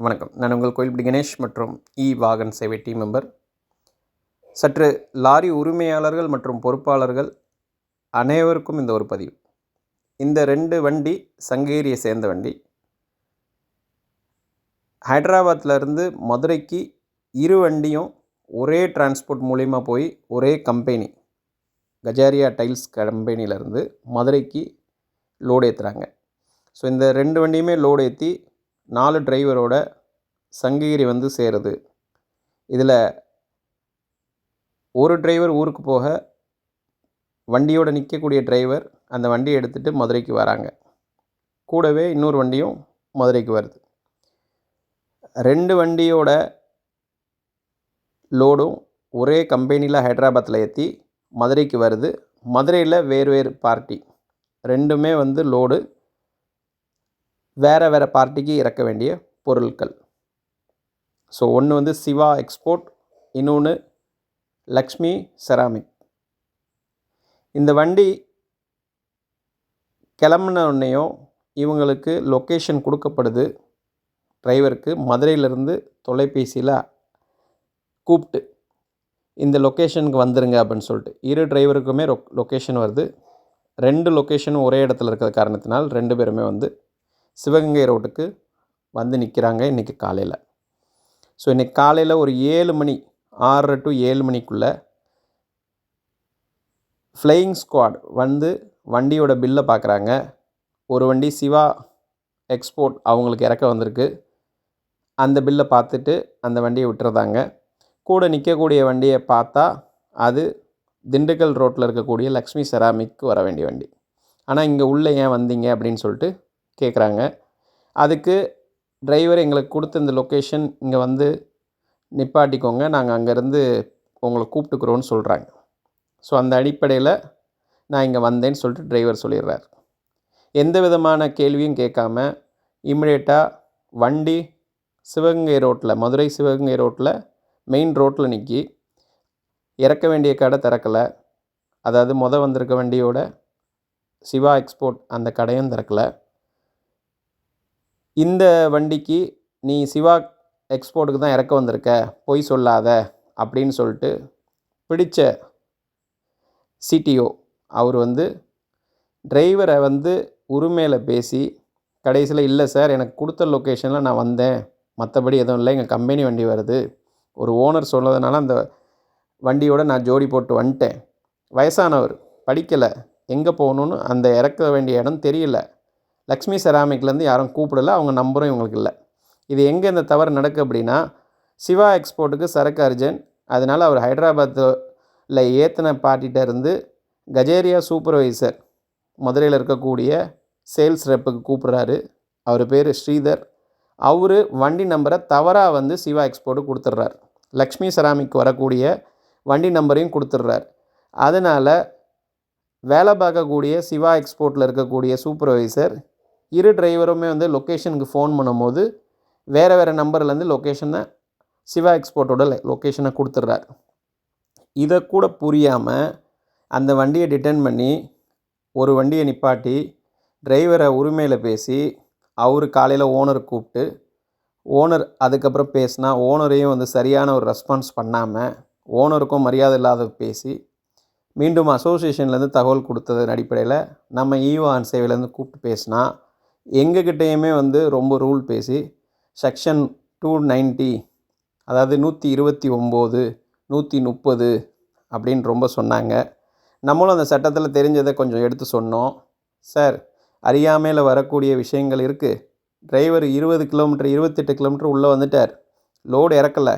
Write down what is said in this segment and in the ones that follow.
வணக்கம். நான் உங்கள் கோயில்படி கணேஷ் மற்றும் இ வாகன் சேவை டீம் மெம்பர். சற்று லாரி உரிமையாளர்கள் மற்றும் பொறுப்பாளர்கள் அனைவருக்கும் இந்த ஒரு பதிவு. இந்த ரெண்டு வண்டி சங்கேரியை சேர்ந்த வண்டி. ஹைதராபாத்ல இருந்து மதுரைக்கு இரு வண்டியும் ஒரே டிரான்ஸ்போர்ட் மூலிமா போய் ஒரே கம்பெனி கஜாரியா டைல்ஸ் கம்பெனியிலேருந்து மதுரைக்கு லோடு ஏற்றுறாங்க ஸோ இந்த ரெண்டு வண்டியுமே லோடு ஏற்றி நாலு டிரைவரோட சங்ககிரி வந்து சேருது. இதில் ஒரு டிரைவர் ஊருக்கு போக வண்டியோட நிற்கக்கூடிய டிரைவர் அந்த வண்டியை எடுத்துகிட்டு மதுரைக்கு வராங்க. கூடவே இன்னொரு வண்டியும் மதுரைக்கு வருது. ரெண்டு வண்டியோட லோடும் ஒரே கம்பெனியில் ஹைதராபாத்தில் ஏற்றி மதுரைக்கு வருது. மதுரையில் வேறு வேறு பார்ட்டி. ரெண்டுமே வந்து லோடு வேறு வேறு பார்ட்டிக்கு இறக்க வேண்டிய பொருட்கள் ஸோ ஒன்று வந்து சிவா எக்ஸ்போர்ட் இன்னொன்று லக்ஷ்மி செராமிக் இந்த வண்டி கிளம்புனோடனேயும் இவங்களுக்கு லொக்கேஷன் கொடுக்கப்படுது. டிரைவருக்கு மதுரையிலேருந்து தொலைபேசியில் கூப்பிட்டு இந்த லொக்கேஷனுக்கு வந்துருங்க அப்படின்னு சொல்லிட்டு. இரு டிரைவருக்குமே லொக்கேஷன் வருது. ரெண்டு லொக்கேஷனும் ஒரே இடத்துல இருக்கிற காரணத்தினால் ரெண்டு பேருமே வந்து சிவகங்கை ரோட்டுக்கு வந்து நிற்கிறாங்க இன்றைக்கி காலையில். ஸோ இன்றைக்கி காலையில் ஒரு ஏழு மணி ஆறரை டு ஏழு மணிக்குள்ளே ஃப்ளையிங் ஸ்குவாட் வந்து வண்டியோட பில்லை பார்க்குறாங்க ஒரு வண்டி சிவா எக்ஸ்போர்ட் அவங்களுக்கு இறக்க வந்திருக்கு. அந்த பில்லை பார்த்துட்டு அந்த வண்டியை விட்டுறதாங்க. கூட நிற்கக்கூடிய வண்டியை பார்த்தா அது திண்டுக்கல் ரோட்டில் இருக்கக்கூடிய லக்ஷ்மி செராமிக்கு வர வேண்டிய வண்டி. ஆனால் இங்கே உள்ளே ஏன் வந்தீங்க அப்படின்னு சொல்லிட்டு கேட்குறாங்க. அதுக்கு டிரைவர் எங்களுக்கு கொடுத்த இந்த லொக்கேஷன் இங்கே வந்து நிப்பாட்டிக்கோங்க. நாங்கள் அங்கேருந்து உங்களை கூப்பிட்டுக்குறோன்னு சொல்கிறாங்க ஸோ அந்த அடிப்படையில் நான் இங்கே வந்தேன்னு சொல்லிட்டு டிரைவர் சொல்லிடுறார். எந்த விதமான கேள்வியும் கேட்காம இமிடியேட்டாக வண்டி சிவகங்கை ரோட்டில் மதுரை சிவகங்கை ரோட்டில் மெயின் ரோட்டில் நிற்கி இறக்க வேண்டிய கடை திறக்கலை. அதாவது மொதல் வந்திருக்க வண்டியோட சிவா எக்ஸ்போர்ட் அந்த கடையும் திறக்கலை. இந்த வண்டிக்கு நீ சிவா எக்ஸ்போர்ட்டுக்கு தான் இறக்க வந்திருக்க பொய் சொல்லாத அப்படின்னு சொல்லிட்டு பிடித்த சிடிஓ அவர் வந்து டிரைவரை வந்து உரிமையில் பேசி கடைசியில் இல்லை சார் எனக்கு கொடுத்த லொக்கேஷனில் நான் வந்தேன். மற்றபடி எதுவும் இல்லை எங்கள் கம்பெனி வண்டி வருது. ஒரு ஓனர் சொன்னதுனால அந்த வண்டியோட நான் ஜோடி போட்டு வந்துட்டேன். வயசானவர் படிக்கலை. எங்கே போகணுன்னு அந்த இறக்க வேண்டிய இடம் தெரியல. லக்ஷ்மி செராமிக்லேருந்து யாரும் கூப்பிடலை அவங்க நம்பரும் இவங்களுக்கு இல்லை. இது எங்கே இந்த தவறு நடக்கு அப்படின்னா சிவா எக்ஸ்போர்ட்டுக்கு சரக்கு அர்ஜென்ட். அதனால் அவர் ஹைதராபாத்தில் ஏற்றின பார்ட்டிகிட்ட இருந்து கஜேரியா சூப்பர்வைசர் மதுரையில் இருக்கக்கூடிய சேல்ஸ் ரெப்புக்கு கூப்பிட்றாரு. அவர் பேர் ஸ்ரீதர். அவர் வண்டி நம்பரை தவறாக வந்து சிவா எக்ஸ்போர்ட்டு கொடுத்துட்றாரு. லக்ஷ்மி செராமிக் வரக்கூடிய வண்டி நம்பரையும் கொடுத்துட்றாரு. அதனால் வேலை பார்க்கக்கூடிய சிவா எக்ஸ்போர்ட்டில் இருக்கக்கூடிய சூப்பர்வைசர் இரு டிரைவருமே வந்து லொக்கேஷனுக்கு ஃபோன் பண்ணும்போது வேறு வேறு நம்பர்லேருந்து லொக்கேஷனை சிவா எக்ஸ்போர்ட்டோட லொக்கேஷனை கொடுத்துட்றாரு. இதை கூட புரியாமல் அந்த வண்டியை டிட்டன் பண்ணி ஒரு வண்டியை நிப்பாட்டி டிரைவரை உரிமையில் பேசி அவர் காலையில் ஓனர் கூப்பிட்டு ஓனர் அதுக்கப்புறம் பேசினா ஓனரையும் வந்து சரியான ஒரு ரெஸ்பான்ஸ் பண்ணாமல் ஓனருக்கும் மரியாதை இல்லாத பேசி மீண்டும் அசோசியேஷன்லேருந்து தகவல் கொடுத்ததன் அடிப்படையில் நம்ம e ஈவான் சேவையிலேருந்து கூப்பிட்டு பேசினா எங்ககிட்டேயுமே வந்து ரொம்ப ரூல் பேசி செக்ஷன் டூ நைன்ட்டி அதாவது நூற்றி இருபத்தி ஒம்பது நூற்றி முப்பது அப்படின்னு ரொம்ப சொன்னாங்க. நம்மளும் அந்த சட்டத்தில் தெரிஞ்சதை கொஞ்சம் எடுத்து சொன்னோம். சார் அறியாமையில் வரக்கூடிய விஷயங்கள் இருக்குது டிரைவர் இருபது கிலோமீட்டர் இருபத்தெட்டு கிலோமீட்டர் உள்ளே வந்துட்டார். லோடு இறக்கலை.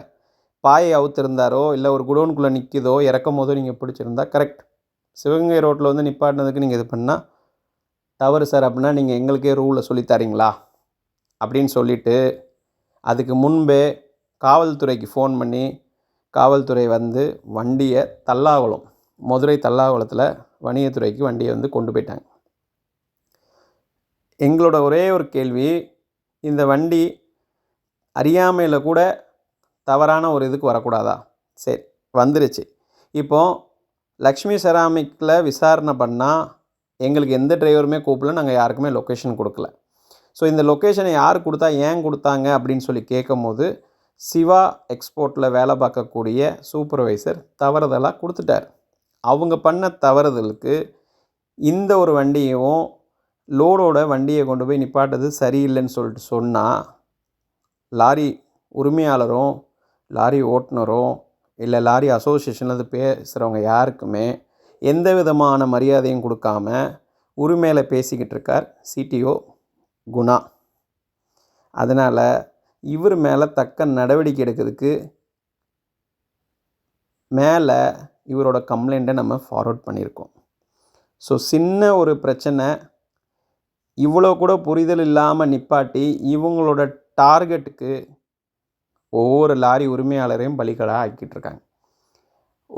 பாயை அவுத்திருந்தாரோ இல்லை ஒரு குடோனுக்குள்ளே நிற்கிதோ இறக்கும் போதோ நீங்கள் பிடிச்சிருந்தா கரெக்ட் சிவகங்கை ரோட்டில் வந்து நிப்பாட்டினதுக்கு நீங்கள் இது பண்ணால் தவறு சார் அப்படின்னா நீங்கள் எங்களுக்கே ரூலை சொல்லித்தரீங்களா அப்படின்னு சொல்லிவிட்டு அதுக்கு முன்பே காவல்துறைக்கு ஃபோன் பண்ணி காவல்துறை வந்து வண்டியை தல்லாகுளம் மதுரை தல்லாகுளத்தில் வணிகத்துறைக்கு வண்டியை வந்து கொண்டு போயிட்டாங்க. எங்களோட ஒரே ஒரு கேள்வி இந்த வண்டி அறியாமையில் கூட தவறான ஒரு இதுக்கு வரக்கூடாதா? சரி வந்துருச்சு. இப்போது லக்ஷ்மி செராமிக்கில் விசாரணை பண்ணால் எங்களுக்கு எந்த டிரைவருமே கூப்பிடல நாங்கள் யாருக்குமே லொக்கேஷன் கொடுக்கல. ஸோ இந்த லொக்கேஷனை யார் கொடுத்தா ஏன் கொடுத்தாங்க அப்படின்னு சொல்லி கேட்கும்போது சிவா எக்ஸ்போர்ட்டில் வேலை பார்க்கக்கூடிய சூப்பர்வைசர் தவறுதலாக கொடுத்துட்டார். அவங்க பண்ண தவறுதலுக்கு இந்த ஒரு வண்டியும் லோடோட வண்டியை கொண்டு போய் நிப்பாட்டது சரியில்லைன்னு சொல்லிட்டு சொன்னால் லாரி உரிமையாளரும் லாரி ஓட்டுநரும் இல்லை லாரி அசோசியேஷனில் பேசுகிறவங்க யாருக்குமே எந்த விதமான மரியாதையும் கொடுக்காம உரிமையில் பேசிக்கிட்டு இருக்கார் சிடிஓ குணா. அதனால் இவர் மேலே தக்க நடவடிக்கை எடுக்கிறதுக்கு மேலே இவரோட கம்ப்ளைண்ட்டை நம்ம ஃபார்வர்ட் பண்ணியிருக்கோம். ஸோ சின்ன ஒரு பிரச்சனை இவ்வளோ கூட புரிதல் இல்லாமல் நிப்பாட்டி இவங்களோட டார்கெட்டுக்கு ஒவ்வொரு லாரி உரிமையாளரையும் பலிகளாக ஆக்கிட்டு இருக்காங்க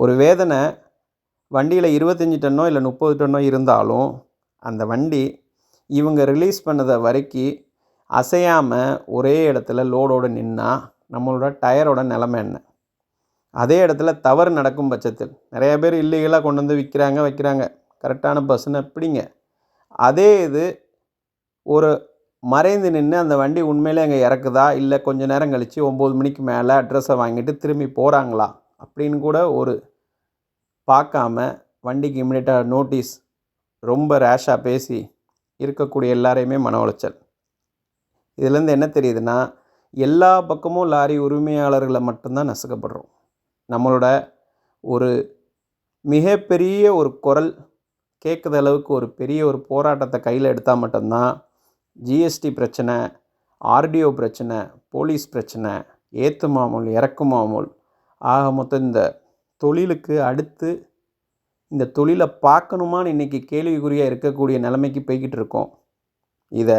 ஒரு வேதனை வண்டியில் இருபத்தஞ்சி டன்னோ இல்லை முப்பது டன்னோ இருந்தாலும் அந்த வண்டி இவங்க ரிலீஸ் பண்ணதை வரைக்கும் அசையாமல் ஒரே இடத்துல லோடோடு நின்னா நம்மளோட டயரோட நிலமை என்ன? அதே இடத்துல தவறு நடக்கும் பட்சத்தில். நிறைய பேர் இல்லீகலாக கொண்டு வந்து விற்கிறாங்க வைக்கிறாங்க. கரெக்டான பஸ்ஸுன்னு எப்படிங்க அதே இது ஒரு மறைந்து நின்று அந்த வண்டி உண்மையிலே அங்கே இறக்குதா? இல்லை கொஞ்சம் நேரம் கழித்து ஒம்பது மணிக்கு மேலே அட்ரஸை வாங்கிட்டு திரும்பி போகிறாங்களா அப்படின்னு கூட ஒரு பார்க்காம வண்டிக்கு இமிடியட்டாக நோட்டீஸ் ரொம்ப ரேஷாக பேசி இருக்கக்கூடிய எல்லாரையுமே மன உளைச்சல். இதுலேருந்து என்ன தெரியுதுன்னா எல்லா பக்கமும் லாரி உரிமையாளர்களை மட்டும்தான் நசுக்கப்படுறோம். நம்மளோட ஒரு மிகப்பெரிய ஒரு குரல் கேட்குற அளவுக்கு ஒரு பெரிய ஒரு போராட்டத்தை கையில் எடுத்தால் மட்டும்தான் ஜிஎஸ்டி பிரச்சனை ஆர்டிஓ பிரச்சனை போலீஸ் பிரச்சனை ஏற்று மாமூல் இறக்கு மாமூல் ஆக மொத்தம் இந்த தொழிலுக்கு அடுத்து இந்த தொழிலை பார்க்கணுமான்னு இன்றைக்கி கேள்விக்குறியாக இருக்கக்கூடிய நிலைமைக்கு போய்கிட்டு இருக்கோம். இதை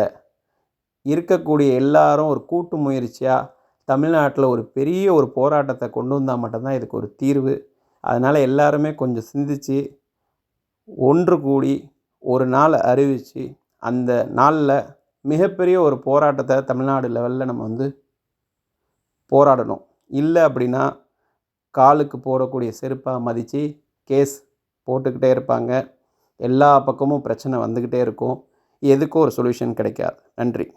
இருக்கக்கூடிய எல்லாரும் ஒரு கூட்டு முயற்சியாக தமிழ்நாட்டில் ஒரு பெரிய ஒரு போராட்டத்தை கொண்டு வந்தால் மட்டும்தான் இதுக்கு ஒரு தீர்வு. அதனால் எல்லாருமே கொஞ்சம் சிந்தித்து ஒன்று கூடி ஒரு நாளை அறிவித்து அந்த நாளில் மிகப்பெரிய ஒரு போராட்டத்தை தமிழ்நாடு லெவலில் நம்ம வந்து போராடணும். இல்லை அப்படின்னா காலுக்கு போடக்கூடிய செருப்பாக மதித்து கேஸ் போட்டுக்கிட்டே இருப்பாங்க. எல்லா பக்கமும் பிரச்சனை வந்துக்கிட்டே இருக்கும். எதுக்கும் ஒரு சொல்யூஷன் கிடைக்காது. நன்றி.